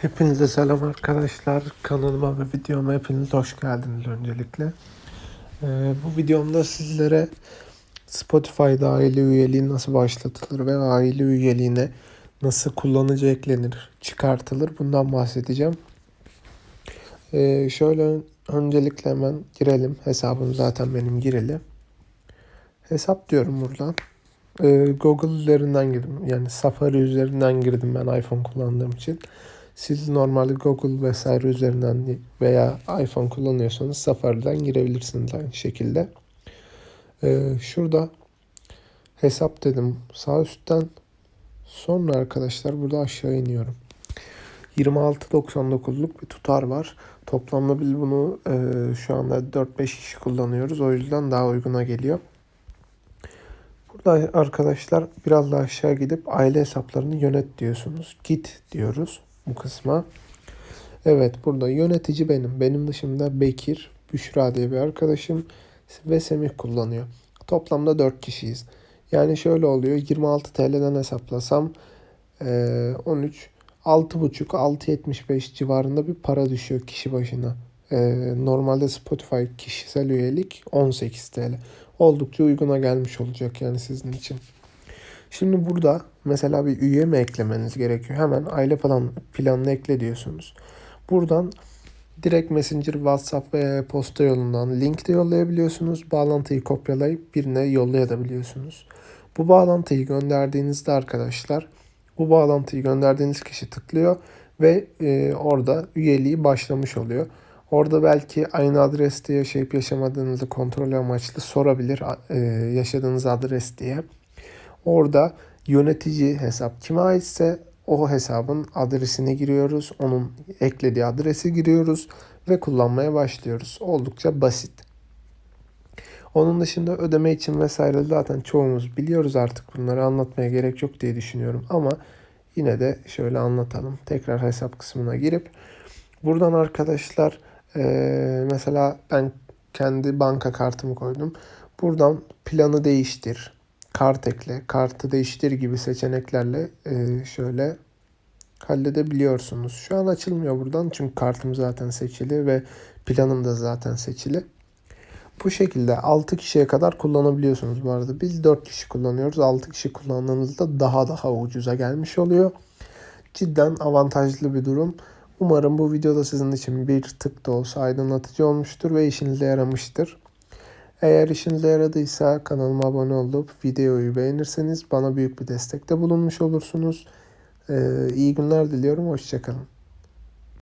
Hepinize selam arkadaşlar. Kanalıma ve videoma hepiniz hoş geldiniz öncelikle. Ee, bu videomda sizlere Spotify'da aile üyeliği nasıl başlatılır ve aile üyeliğine nasıl kullanıcı eklenir, çıkartılır bundan bahsedeceğim. Ee, şöyle öncelikle hemen girelim. Hesabım zaten benim gireli. Hesap diyorum buradan. Ee, Google üzerinden girdim. Yani Safari üzerinden girdim ben iPhone kullandığım için. Siz normalde Google vesaire üzerinden veya iPhone kullanıyorsanız Safari'den girebilirsiniz aynı şekilde. Ee, şurada hesap dedim sağ üstten sonra arkadaşlar burada aşağı iniyorum. 26.99'luk bir tutar var. Toplamda biz bunu e, şu anda 4-5 kişi kullanıyoruz. O yüzden daha uyguna geliyor. Burada arkadaşlar biraz daha aşağı gidip aile hesaplarını yönet diyorsunuz. Git diyoruz bu kısma. Evet burada yönetici benim. Benim dışımda Bekir, Büşra diye bir arkadaşım ve Semih kullanıyor. Toplamda 4 kişiyiz. Yani şöyle oluyor 26 TL'den hesaplasam eee, 13 6.5 6.75 civarında bir para düşüyor kişi başına. Normalde Spotify kişisel üyelik 18 TL. Oldukça uyguna gelmiş olacak yani sizin için. Şimdi burada mesela bir üye mi eklemeniz gerekiyor? Hemen aile plan planını ekle diyorsunuz. Buradan direkt Messenger, WhatsApp ve posta yolundan link de yollayabiliyorsunuz. Bağlantıyı kopyalayıp birine yollayabiliyorsunuz. Bu bağlantıyı gönderdiğinizde arkadaşlar bu bağlantıyı gönderdiğiniz kişi tıklıyor ve e, orada üyeliği başlamış oluyor. Orada belki aynı adreste yaşayıp yaşamadığınızı kontrol amaçlı sorabilir e, yaşadığınız adres diye. Orada yönetici hesap kime aitse o hesabın adresini giriyoruz. Onun eklediği adresi giriyoruz ve kullanmaya başlıyoruz. Oldukça basit. Onun dışında ödeme için vesaire zaten çoğumuz biliyoruz artık bunları anlatmaya gerek yok diye düşünüyorum ama yine de şöyle anlatalım. Tekrar hesap kısmına girip buradan arkadaşlar eee, mesela ben kendi banka kartımı koydum. Buradan planı değiştir, kart ekle, kartı değiştir gibi seçeneklerle eee, şöyle halledebiliyorsunuz. Şu an açılmıyor buradan çünkü kartım zaten seçili ve planım da zaten seçili. Bu şekilde 6 kişiye kadar kullanabiliyorsunuz bu arada. Biz 4 kişi kullanıyoruz. 6 kişi kullandığınızda daha daha ucuza gelmiş oluyor. Cidden avantajlı bir durum. Umarım bu videoda sizin için bir tık da olsa aydınlatıcı olmuştur ve işinize yaramıştır. Eğer işinize yaradıysa kanalıma abone olup videoyu beğenirseniz bana büyük bir destekte bulunmuş olursunuz. Ee, iyi günler diliyorum. Hoşçakalın.